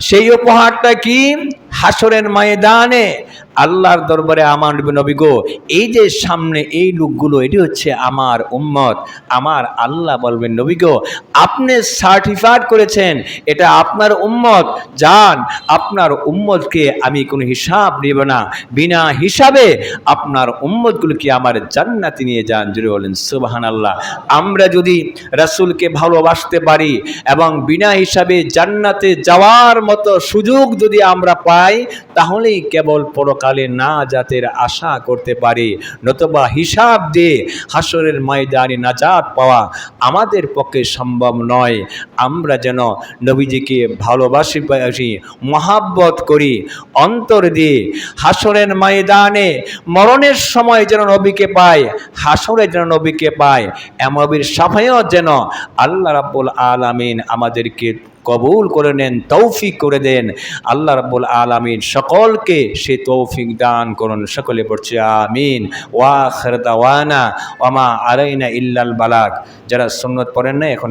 সেই উপহারটা কি? হাসরের ময়দানে আল্লাহর দরবারে আমার নবী গো, এই যে সামনে এই লোকগুলো, এটি হচ্ছে আমার উম্মত। আমার আল্লাহ বলবেন, নবী আপনি সার্টিফাইড করেছেন, এটা আপনার উম্মত। যান আপনার উম্মতকে আমি কোনো হিসাব নেব না। বিনা হিসাবে আপনার উম্মতগুলোকে আমার জান্নাতে নিয়ে যান। জুড়ে বলেন সুবাহান আল্লাহ আমরা যদি রাসূলকে ভালোবাসতে পারি এবং বিনা হিসাবে জান্নাতে যাওয়ার মতো সুযোগ যদি আমরা পাই, তাহলেই কেবল পরকালে না জাতের আশা করতে পারি। নতুবা হিসাব দিয়ে হাসরের ময়দানে নাজাত পাওয়া আমাদের পক্ষে সম্ভব নয়। আমরা যেন নবীজিকে ভালোবাসি, বাসি, মহাব্বত করি। অন্তর দিয়ে হাসরের ময়দানে মরণের সময় যেন নবীকে পাই হাসরে যেন নবীকে পায় এমবির সাফাইও যেন আল্লাহ রাব্বুল আলামিন আমাদেরকে কবুল করে নেন, তৌফিক করে দেন। আল্লাহ রাব্বুল আলামিন সকলকে সে তৌফিক দান করুন। সকলে পড়ছে আমিন। ওয়া দাওয়ানা। ওমা আলাইনা ইল্লাল বালাক যারা সুন্নত পড়েন না, এখন